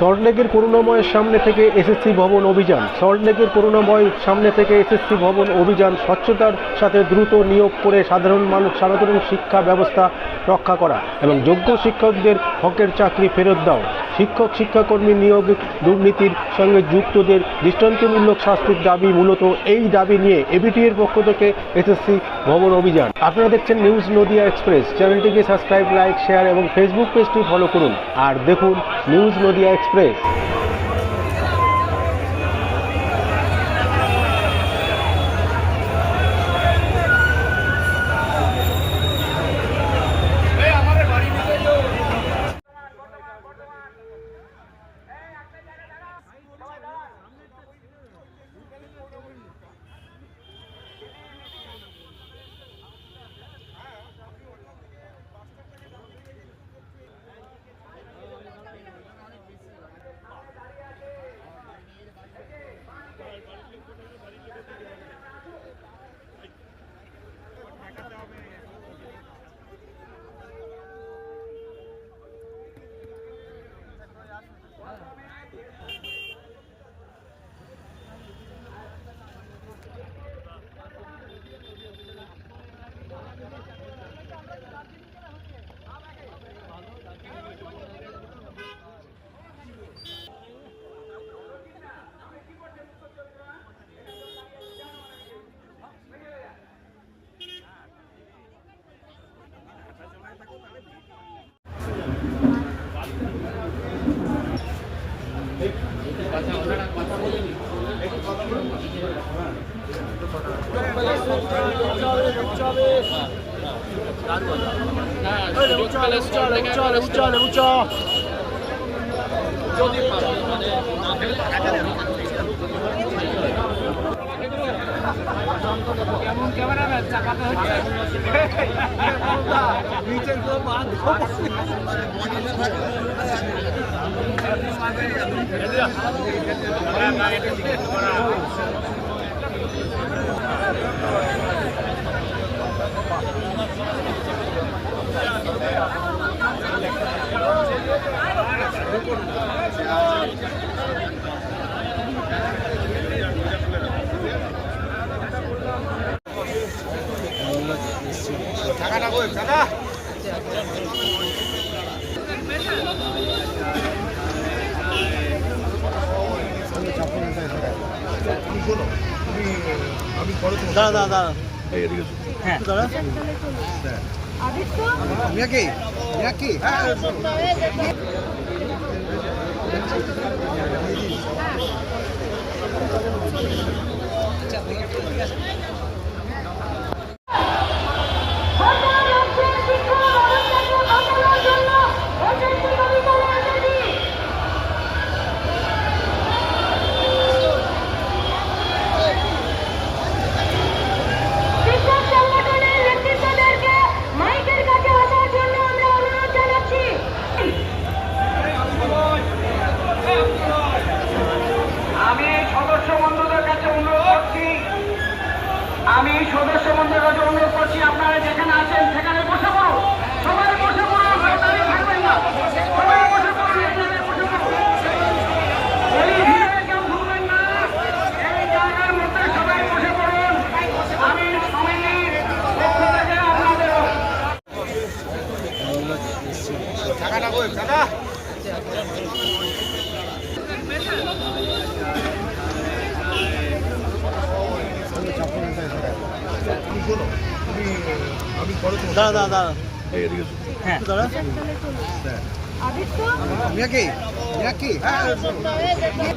সল্টলেকের করুণাময়ের সামনে থেকে এসএসসি ভবন অভিযান। সল্টলেকের করুণাময় সামনে থেকে এসএসসি ভবন অভিযান স্বচ্ছতার সাথে দ্রুত নিয়োগ করে সাধারণ মানুষ সাধারণ শিক্ষা ব্যবস্থা রক্ষা করা এবং যোগ্য শিক্ষকদের হকের চাকরি ফেরত দাও। শিক্ষক, শিক্ষাকর্মী নিয়োগ দুর্নীতির সঙ্গে যুক্তদের দৃষ্টান্তমূলক শাস্তির দাবি মূলত এই দাবি নিয়ে এবিটি এর পক্ষ থেকে এসএসসি ভবন অভিযান। আপনারা দেখছেন নিউজ নদিয়া এক্সপ্রেস। চ্যানেলটিকে সাবস্ক্রাইব, লাইক, শেয়ার এবং ফেসবুক পেজটি ফলো করুন। আর দেখুন নিউজ নদিয়া এক্সপ্রেস। কেমন ক্যামেরাম্যান চাকাতে হচ্ছে নিচের তো বাদ Gracias. দাঁড়া দাঁড়া দাঁড়া হ্যাঁ দাঁড়া নাকি নাকি শিক্ষক দাঁড়া দাঁড়া দাঁড়া। হ্যাঁ। দাঁড়া। নাকি নাকি সরকার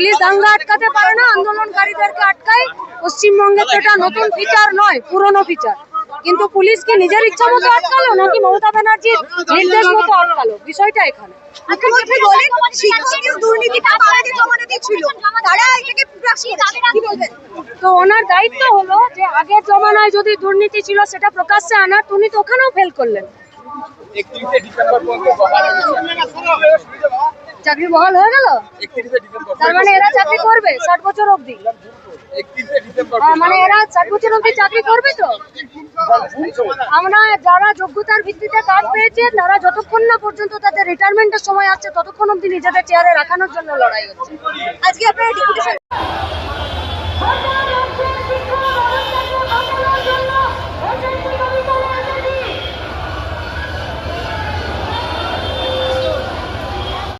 পুলিশ দাঙ্গা আটকাতে পারে না আন্দোলনকারীদেরকে আটকায়। পশ্চিমবঙ্গে তো এটা নতুন ফিচার নয় পুরনো ফিচার কিন্তু পুলিশ কি নিজের ইচ্ছা মতো আটকালো নাকি মমতা ব্যানার্জির নির্দেশ মতো আটকালো? বিষয়টা এখানে। মুখ্যমন্ত্রী বলেন শিক্ষকীয় দুর্নীতিটা বাড়াতে জমানো দিচ্ছিল তারা এটাকে প্রকাশ কি বলবেন? তো ওনার দায়িত্ব হলো যে আগের জমানায় যদি দুর্নীতি ছিল সেটা প্রকাশ্যে আনার। তো উনি তো ওখানেও ফেল করলেন। চাকরি বহাল হয়ে গেল? তার মানে এরা চাকরি করবে ষাট বছর অবধি। মানে এরা ষাট বছর অবধি চাকরি করবে তো? আমরা যারা যোগ্যতার ভিত্তিতে কাজ পেয়েছে তারা যতক্ষণ না পর্যন্ত তাদের রিটায়ারমেন্টের সময় আছে ততক্ষণ অবধি নিজেদের চেয়ারে রাখানোর জন্য লড়াই হচ্ছে। আজকে আপনারা